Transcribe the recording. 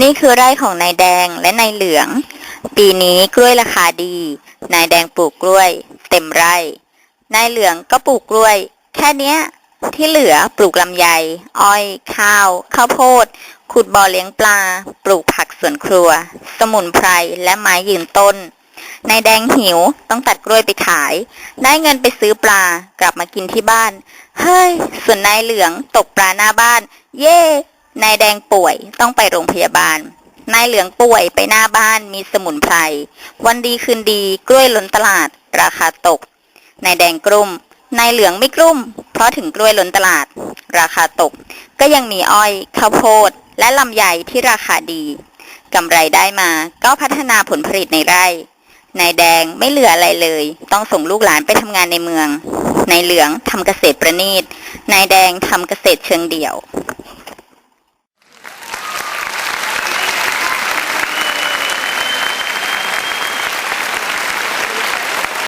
นี่คือไร่ของนายแดงและนายเหลือง ปีนี้กล้วยราคาดี นายแดงปลูกกล้วย เต็มไร่ นายเหลืองก็ปลูกกล้วย แค่เนี้ย ที่เหลือปลูกลำไย อ้อย ข้าว ข้าวโพด ขุดบ่อเลี้ยงปลา ปลูกผักสวนครัว สมุนไพร และไม้ยืนต้น นายแดงหิวต้องตัดกล้วยไปขาย ได้เงินไปซื้อปลากลับมากินที่บ้าน เฮ้ย ส่วนนายเหลืองตกปลาหน้าบ้าน เย่ นายแดงป่วยต้องไปโรงพยาบาล นายเหลืองป่วยไปหน้าบ้านมีสมุนไพร วันดีคืนดีกล้วยล้นตลาด ราคาตก นายแดงกลุ่ม นายเหลืองไม่กลุ่ม เพราะถึงกล้วยล้นตลาด ราคาตก ก็ยังมีอ้อยข้าวโพด และลำไยที่ราคาดีกำไรได้มาก็พัฒนาผลผลิตในไร่ นายแดงไม่เหลืออะไรเลย ต้องส่งลูกหลานไปทำงานในเมือง นายเหลืองทำเกษตรประณีต นายแดงทำเกษตรเชิงเดี่ยว